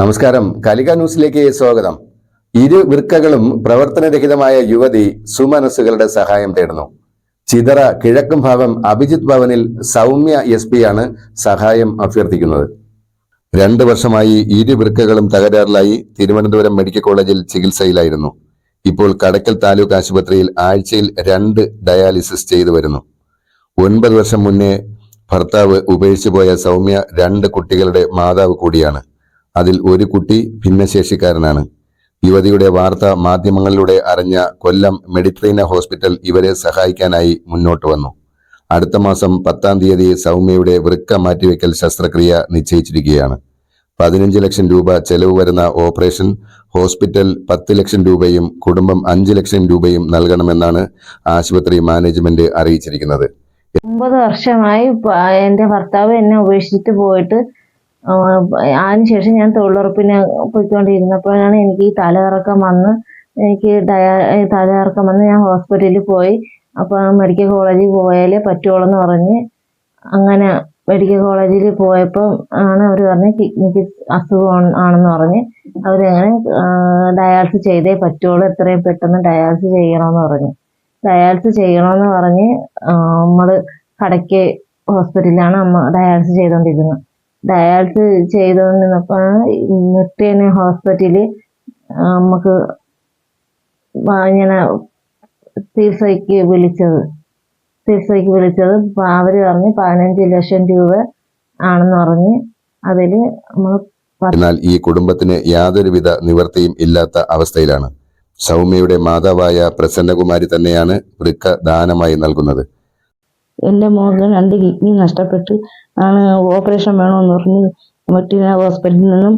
നമസ്കാരം. കലിക ന്യൂസിലേക്ക് സ്വാഗതം. ഇരു വൃക്കകളും പ്രവർത്തനരഹിതമായ യുവതി സുമനസ്സുകളുടെ സഹായം തേടുന്നു. ചിതറ കിഴക്കും ഭാഗം അഭിജിത് ഭവനിൽ സൗമ്യ എസ് ആണ് സഹായം അഭ്യർത്ഥിക്കുന്നത്. രണ്ട് വർഷമായി ഇരു വൃക്കകളും തകരാറിലായി തിരുവനന്തപുരം മെഡിക്കൽ കോളേജിൽ ചികിത്സയിലായിരുന്നു. ഇപ്പോൾ കടക്കൽ താലൂക്ക് ആശുപത്രിയിൽ ആഴ്ചയിൽ രണ്ട് ഡയാലിസിസ് ചെയ്തു വരുന്നു. ഒൻപത് വർഷം മുന്നേ ഭർത്താവ് ഉപേക്ഷിച്ചു പോയ സൗമ്യ രണ്ട് കുട്ടികളുടെ മാതാവ് കൂടിയാണ്. അതിൽ ഒരു കുട്ടി ഭിന്നശേഷിക്കാരനാണ്. യുവതിയുടെ വാർത്ത മാധ്യമങ്ങളിലൂടെ അറിഞ്ഞ കൊല്ലം മെഡിട്രീന ഹോസ്പിറ്റൽ ഇവരെ സഹായിക്കാനായി മുന്നോട്ട് വന്നു. അടുത്ത മാസം പത്താം തീയതി സൗമ്യയുടെ വൃക്ക മാറ്റിവെക്കൽ ശസ്ത്രക്രിയ നിശ്ചയിച്ചിരിക്കുകയാണ്. പതിനഞ്ച് ലക്ഷം രൂപ ചെലവ് വരുന്ന ഓപ്പറേഷൻ ഹോസ്പിറ്റൽ പത്ത് ലക്ഷം രൂപയും കുടുംബം അഞ്ച് ലക്ഷം രൂപയും നൽകണമെന്നാണ് ആശുപത്രി മാനേജ്മെന്റ് അറിയിച്ചിരിക്കുന്നത്. ഒമ്പത് വർഷമായി എന്റെ ഭർത്താവ് എന്നെ ഉപേക്ഷിച്ചിട്ട് പോയിട്ട് അതിനുശേഷം ഞാൻ തൊഴിലുറപ്പിന് പോയിക്കൊണ്ടിരുന്നപ്പോഴാണ് എനിക്ക് ഈ തലകറക്കം വന്ന് എനിക്ക് തലകറക്കം വന്ന് ഞാൻ ഹോസ്പിറ്റലിൽ പോയി. അപ്പോൾ മെഡിക്കൽ കോളേജിൽ പോയാലേ പറ്റുള്ളൂ എന്ന് പറഞ്ഞ് അങ്ങനെ മെഡിക്കൽ കോളേജിൽ പോയപ്പോൾ ആണ് അവർ പറഞ്ഞ് കിഡ്നിക്ക് അസുഖം ആണെന്ന് പറഞ്ഞ് അവരങ്ങനെ ഡയാലിസിസ് ചെയ്തേ പറ്റുള്ളൂ എത്രയും പെട്ടെന്ന് ഡയാലിസിസ് ചെയ്യണമെന്ന് പറഞ്ഞു. ഡയാലിസിസ് ചെയ്യണമെന്ന് പറഞ്ഞ് നമ്മൾ കടയ്ക്ക് ഹോസ്പിറ്റലിലാണ് അമ്മ ഡയാലിസിസ് ചെയ്തുകൊണ്ടിരുന്നത് ഡയാലിസിസ് ചെയ്തോണ്ട് നിത്യേന ഹോസ്പിറ്റലിൽ നമുക്ക് ഇങ്ങനെ ചികിത്സയ്ക്ക് വിളിച്ചത്. ചികിത്സയ്ക്ക് വിളിച്ചത്. അവർ പറഞ്ഞ് പതിനഞ്ച് ലക്ഷം രൂപ ആണെന്ന് പറഞ്ഞ് അതിൽ നമ്മൾ എന്നാൽ ഈ കുടുംബത്തിന് യാതൊരുവിധ നിവൃത്തിയും ഇല്ലാത്ത അവസ്ഥയിലാണ്. സൗമ്യയുടെ മാതാവായ പ്രസന്നകുമാരി തന്നെയാണ് വൃക്ക ദാനമായി നൽകുന്നത്. എന്റെ മോൾക്ക് രണ്ട് കിഡ്നി നഷ്ടപ്പെട്ട്. ആണ് ഓപ്പറേഷൻ വേണമെന്ന് പറഞ്ഞ് മറ്റേ ഹോസ്പിറ്റലിൽ നിന്നും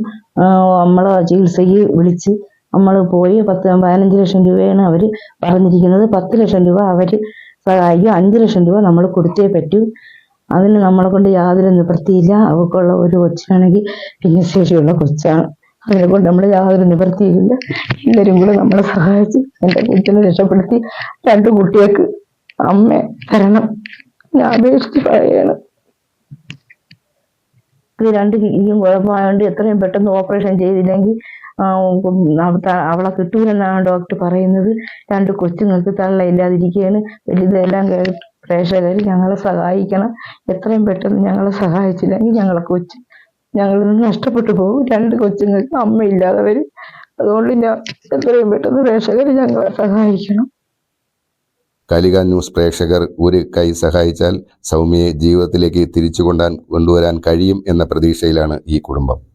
നമ്മളെ ചികിത്സയ്ക്ക് വിളിച്ച് നമ്മൾ പോയി പത്ത് പതിനഞ്ച് ലക്ഷം രൂപയാണ് അവർ പറഞ്ഞിരിക്കുന്നത്. പത്ത് ലക്ഷം രൂപ അവർ സഹായിക്കും. അഞ്ച് ലക്ഷം രൂപ നമ്മൾ കൊടുത്തേ പറ്റൂ. അതിന് നമ്മളെ കൊണ്ട് യാതൊരു നിവൃത്തിയില്ല. അവൾക്കുള്ള ഒരു കൊച്ചാണെങ്കിൽ ഭിന്നശേഷിയുള്ള കൊച്ചാണ്. അതിനെ കൊണ്ട് നമ്മൾ യാതൊരു നിവൃത്തിയില്ല. എല്ലാവരും കൂടെ നമ്മളെ സഹായിച്ച് എന്റെ കൊച്ചിനെ രക്ഷപ്പെടുത്തി. രണ്ട് കുട്ടികൾക്ക് അമ്മ തരണം. ഞാൻ അപേക്ഷിച്ച് പറയാണ്. ഇത് രണ്ട് കിഡ്നിയും കുഴപ്പമായതുകൊണ്ട് എത്രയും പെട്ടെന്ന് ഓപ്പറേഷൻ ചെയ്തില്ലെങ്കിൽ അവളെ കിട്ടൂലെന്നാണ് ഡോക്ടർ പറയുന്നത്. രണ്ട് കൊച്ചുങ്ങൾക്ക് തള്ളയില്ലാതിരിക്കുകയാണ് വലുതെല്ലാം പ്രേക്ഷകർ ഞങ്ങളെ സഹായിക്കണം. എത്രയും പെട്ടെന്ന് ഞങ്ങളെ സഹായിച്ചില്ലെങ്കിൽ ഞങ്ങളെ കൊച്ചു നിന്ന് നഷ്ടപ്പെട്ടു പോകും. രണ്ട് കൊച്ചുങ്ങൾക്ക് അമ്മയില്ലാതെ വരും. അതുകൊണ്ട് ഞാൻ എത്രയും പെട്ടെന്ന് പ്രേക്ഷകർ ഞങ്ങളെ സഹായിക്കണം. കലിക ന്യൂസ് പ്രേക്ഷകർ ഒരു കൈ സഹായിച്ചാൽ സൗമ്യയെ ജീവിതത്തിലേക്ക് തിരിച്ചു കൊണ്ടാൻ കൊണ്ടുവരാൻ കഴിയും എന്ന പ്രതീക്ഷയിലാണ് ഈ കുടുംബം.